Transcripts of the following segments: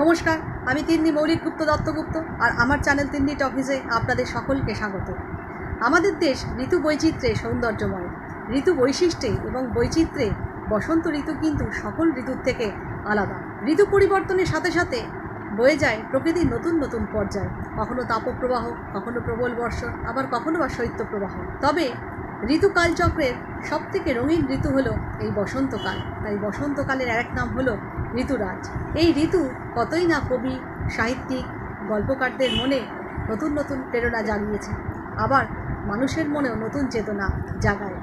নমস্কার, আমি তিন্নি মৌলিক গুপ্ত দত্তগুপ্ত আর আমার চ্যানেল তিন্নি টকিজে আপনাদের সকলকে স্বাগত। আমাদের দেশ ঋতু বৈচিত্র্যে সৌন্দর্যময়। ঋতু বৈশিষ্ট্যে এবং বৈচিত্র্যে বসন্ত ঋতু কিন্তু সকল ঋতুর থেকে আলাদা। ঋতু পরিবর্তনের সাথে সাথে বয়ে যায় প্রকৃতির নতুন নতুন পর্যায়। কখনো তাপপ্রবাহ, কখনো প্রবল বর্ষণ, আবার কখনো বা শৈত্যপ্রবাহ তবে ঋতুকালচক্রের সব থেকে রঙিন ঋতু হলো এই বসন্তকাল। তাই বসন্তকালের এক নাম হলো ঋতুরাজ। এই ঋতু কতই না কবি, সাহিত্যিক, গল্পকারদের মনে নতুন নতুন প্রেরণা জাগিয়েছে। আবার মানুষের মনেও নতুন চেতনা জাগায়।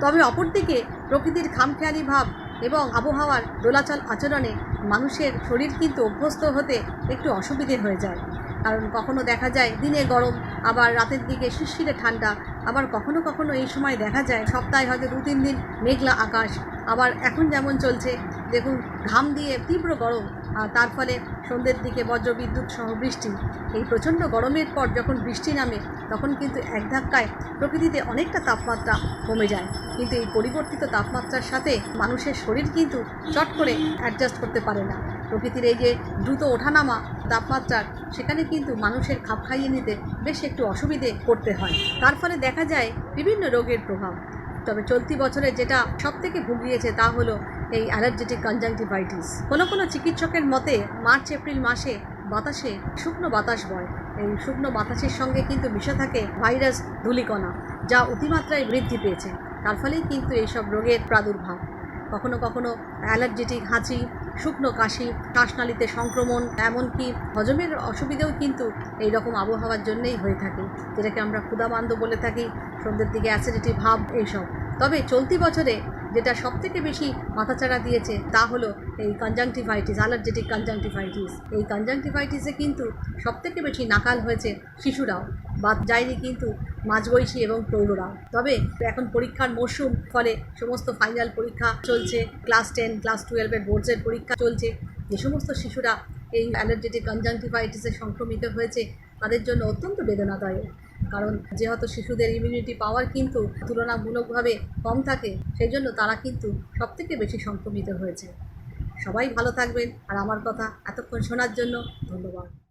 তবে অপরদিকে প্রকৃতির খামখেয়ালি ভাব এবং আবহাওয়ার দোলাচল আচরণে মানুষের শরীর কিন্তু অভ্যস্ত হতে একটু অসুবিধে হয়ে যায়। কারণ কখনো দেখা যায় দিনে গরম, আবার রাতের দিকে শিরশিরে ঠান্ডা, আবার কখনো কখনো এই সময় দেখা যায় সপ্তাহে হয়তো দু তিন দিন মেঘলা আকাশ, আবার এখন যেমন চলছে দেখুন, ঘাম দিয়ে তীব্র গরম, আর তার ফলে সন্ধ্যের দিকে বজ্রবিদ্যুৎ সহ বৃষ্টি। এই প্রচণ্ড গরমের পর যখন বৃষ্টি নামে, তখন কিন্তু এক ধাক্কায় প্রকৃতিতে অনেকটা তাপমাত্রা কমে যায়। কিন্তু এই পরিবর্তিত তাপমাত্রার সাথে মানুষের শরীর কিন্তু চট করে অ্যাডজাস্ট করতে পারে না। প্রকৃতির এই যে দ্রুত ওঠানামা তাপমাত্রার সেখানে কিন্তু মানুষের খাপ খাইয়ে নিতে বেশ একটু অসুবিধে করতে হয়। তার ফলে দেখা যায় বিভিন্ন রোগের প্রভাব। তবে চলতি বছরে যেটা সব থেকে ভুগিয়েছে তা হলো এই অ্যালার্জেটিক কনজাংটিভাইটিস। কোনো কোনো চিকিৎসকের মতে, মার্চ, এপ্রিল মাসে বাতাসে শুকনো বাতাস বয়। এই শুকনো বাতাসের সঙ্গে কিন্তু মিশে থাকে ভাইরাস ধূলিকণা, যা অতিমাত্রায় বৃদ্ধি পেয়েছে। তার ফলেই কিন্তু এইসব রোগের প্রাদুর্ভাব। কখনো কখনো অ্যালার্জেটিক হাঁচি, শুকনো কাশি, শ্বাসনালীতে সংক্রমণ, এমনকি হজমের অসুবিধেও কিন্তু এই রকম আবহাওয়ার জন্যেই হয়ে থাকে। যেটাকে আমরা ক্ষুদামান্দ বলে থাকি, সন্ধ্যের দিকে অ্যাসিডিটি ভাব এইসব। তবে চলতি বছরে যেটা সব থেকে বেশি মাথাচাড়া দিয়েছে, তা হলো এই কনজাংটিভাইটিস অ্যালার্জেটিক কনজাংটিভাইটিস এই কনজাংটিভাইটিসে কিন্তু সব থেকে বেশি নাকাল হয়েছে শিশুরাও বাদ যায়নি কিন্তু মাঝবয়সী এবং প্রৌঢ়রাও। তবে এখন পরীক্ষার মরশুম, ফলে সমস্ত ফাইনাল পরীক্ষা চলছে ক্লাস টেন ক্লাস টুয়েলভের বোর্ডসের পরীক্ষা চলছে। যে সমস্ত শিশুরা এই অ্যালার্জেটিক কনজাংটিভাইটিসে সংক্রমিত হয়েছে, তাদের জন্য অত্যন্ত বেদনাদায়ক। কারণ যেহেতু শিশুদের ইমিউনিটি পাওয়ার কিন্তু তুলনামূলকভাবে কম থাকে, সেই জন্য তারা কিন্তু সবথেকে বেশি সংক্রমিত হয়েছে। সবাই ভালো থাকবেন, আর আমার কথা এতক্ষণ শোনার জন্য ধন্যবাদ।